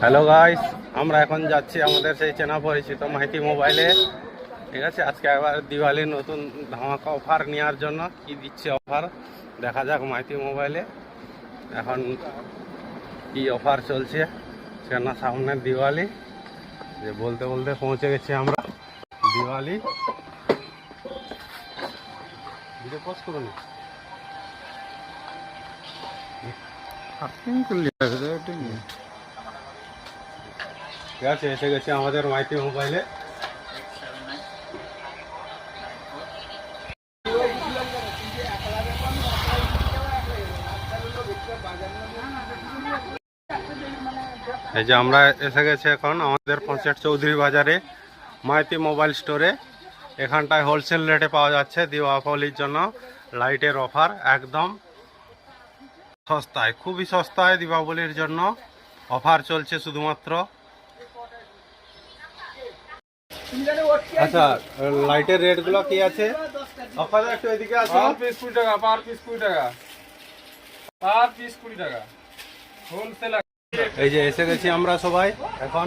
Hello guys আমরা এখন যাচ্ছি আমাদের সেই চেনা পরিচিত মাহিতি মোবাইলে। ঠিক আছে? আজকে আবার দিওয়ালির নতুন ধামাকা অফার নেওয়ার জন্য কি দিচ্ছে অফার? দেখা যাক মাইতি মোবাইলে। এখন কি অফার চলছে? কেন সামনে দিওয়ালি, যে বলতে বলতে পৌঁছে গেছি আমরা। দিওয়ালি। করুন ঠিক আছে এসে গেছে আমাদের মাইতি মোবাইলে। এই যে আমরা এসে গেছি এখন আমাদের পঞ্চায়েত চৌধুরী বাজারে, মাইতি মোবাইল স্টোরে। এখানটায় হোলসেল রেটে পাওয়া যাচ্ছে দীপাবলির জন্য, লাইটের অফার একদম সস্তায়, খুবই সস্তায় দীপাবলির জন্য অফার চলছে শুধুমাত্র আচ্ছা লাইটের রেটগুলো কি আছে? অফার একটু এদিকে আসো। পার পিস কুড়ি টাকা পার পিস কুড়ি টাকা। পার পিস কুড়ি টাকা। হোলসেল এই যে এসে গেছি আমরা সবাই। এখন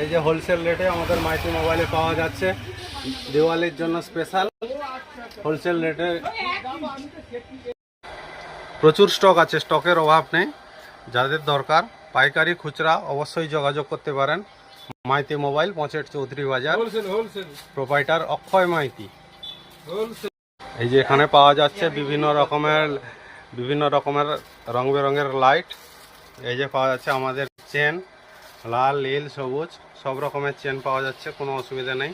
এই যে হোলসেল রেটে আমাদের মাইতি মোবাইলে পাওয়া যাচ্ছে। দিওয়ালির জন্য স্পেশাল হোলসেল রেটে প্রচুর স্টক আছে স্টকের অভাব নেই। যাদের দরকার পাইকারি খুচরা অবশ্যই যোগাযোগ করতে পারেন। মাইতি মোবাইল পঁচেট চৌধুরী বাজার প্রোপাইটার অক্ষয় মাইতি। এই যে এখানে পাওয়া যাচ্ছে বিভিন্ন রকমের বিভিন্ন রকমের রং বেরঙের লাইট। এই যে পাওয়া যাচ্ছে আমাদের চেন লাল নীল সবুজ সব রকমের চেন পাওয়া যাচ্ছে কোনো অসুবিধা নেই।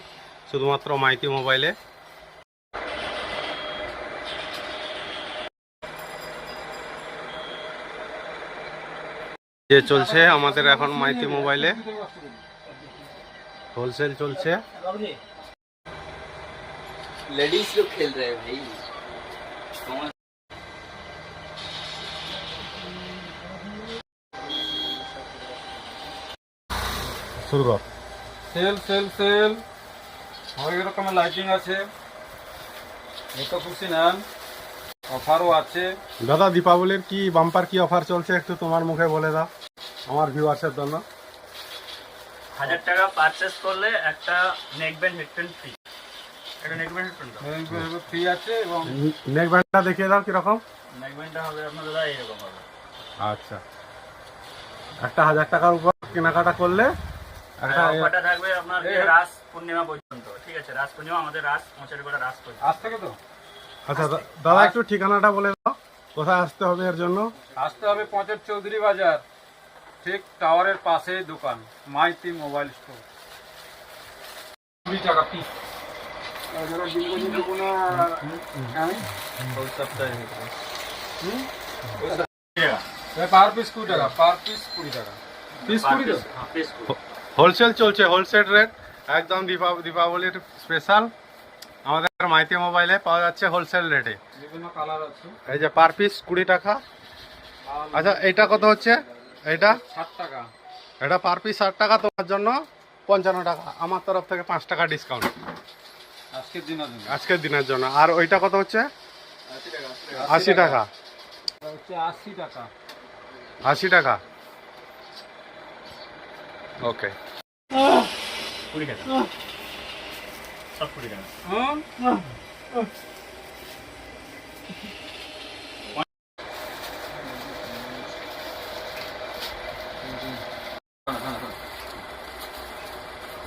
শুধুমাত্র মাইতি মোবাইলে। যে চলছে আমাদের এখন মাইতি মোবাইলে। হোলসেল চলছে लेडीज लोग खेल रहे हैं भाई শুরু কর সেল সেল সেল অনেক রকমের লাইটিং আছে যত খুশি নেন অফারও আছে দাদা দীপাবলির কি বাম্পার কি অফার চলছে একটু তোমার মুখে বলে দাও আমার ভিউয়ার্সের জন্য হাজার টাকা পারচেস করলে একটা নেক ব্যান্ড হেডফোন ফ্রি একটা নেক ব্যান্ড হেডফোন ফ্রি আছে এবং নেক ব্যান্ডটা দেখিয়ে দাও কীরকম। নেক ব্যান্ডটা হবে আপনার দাদা এরকম হবে। আচ্ছা। একটা হাজার টাকার উপর কেনাকাটা করলে একটা অফারটা থাকবে আপনার রাস পূর্ণিমা পর্যন্ত ঠিক আছে? রাস পূর্ণিমা আমাদের রাস পৌঁছার রাস পর্যন্ত। আজ থেকে তো? আচ্ছা দাদা একটু ঠিকানাটা বলে দাও। কোথায় আসতে হবে এর জন্য? আসতে হবে পঁচের চৌধুরী বাজার। ঠিক টাওয়ারের পাশে দোকান মাইতি মোবাইল স্টোর। কুড়ি টাকা পিস পার পিস কুড়ি টাকা পার পিস কুড়ি টাকা। পিস কুড়ি তো পিস হোলসেল চলছে হোলসেল রেট একদম দীপাবলির স্পেশাল আমাদের মাইতি মোবাইলে পাওয়া যাচ্ছে হোলসেল রেটে। বিভিন্ন কালার আছে। এই যে পার পিস কুড়ি টাকা। আচ্ছা এইটা কত হচ্ছে? এইটা ষাট টাকা। এটা পার পিস ষাট টাকা তোমার জন্য পঞ্চান্ন টাকা। আমার তরফ থেকে পাঁচ টাকা ডিসকাউন্ট আজকের দিনের জন্য। আজকের দিনের জন্য। আর ওইটা কত হচ্ছে? আশি টাকা। আশি টাকা। আশি টাকা। ওকে। কুড়ি টাকা। সব কুড়ি টাকা।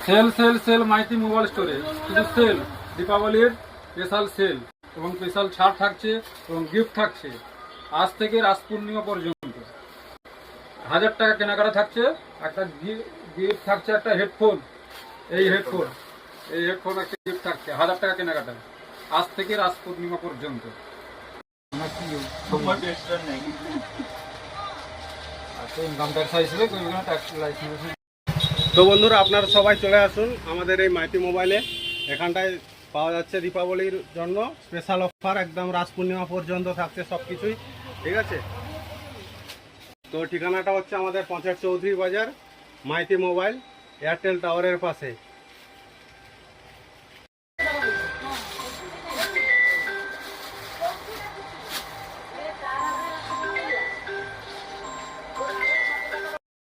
Sale sale sale Maity mobile স্টোরে। শুধু সেল দীপাবলির স্পেশাল সেল এবং স্পেশাল ছাড় থাকছে এবং গিফট থাকছে আজ থেকে রাস পূর্ণিমা পর্যন্ত। হাজার টাকা কেনাকাটা থাকছে একটা গিফট থাকছে একটা হেডফোন। এই হেডফোন এই হেডফোন একটা গিফট থাকছে হাজার টাকা কেনাকাটা। আজ থেকে রাস পূর্ণিমা পর্যন্ত। ইনকাম ট্যাক্স ট্যাক্স লাইসেন্স তো বন্ধুরা, আপনারা সবাই চলে আসুন আমাদের এই মাইতি মোবাইলে। এখানটায় পাওয়া যাচ্ছে দীপাবলির জন্য। স্পেশাল অফার একদম রাস পূর্ণিমা পর্যন্ত থাকছে সব কিছুই ঠিক আছে? তো ঠিকানাটা হচ্ছে আমাদের পঞ্চায়েত চৌধুরী বাজার, মাইতি মোবাইল এয়ারটেল টাওয়ারের পাশে।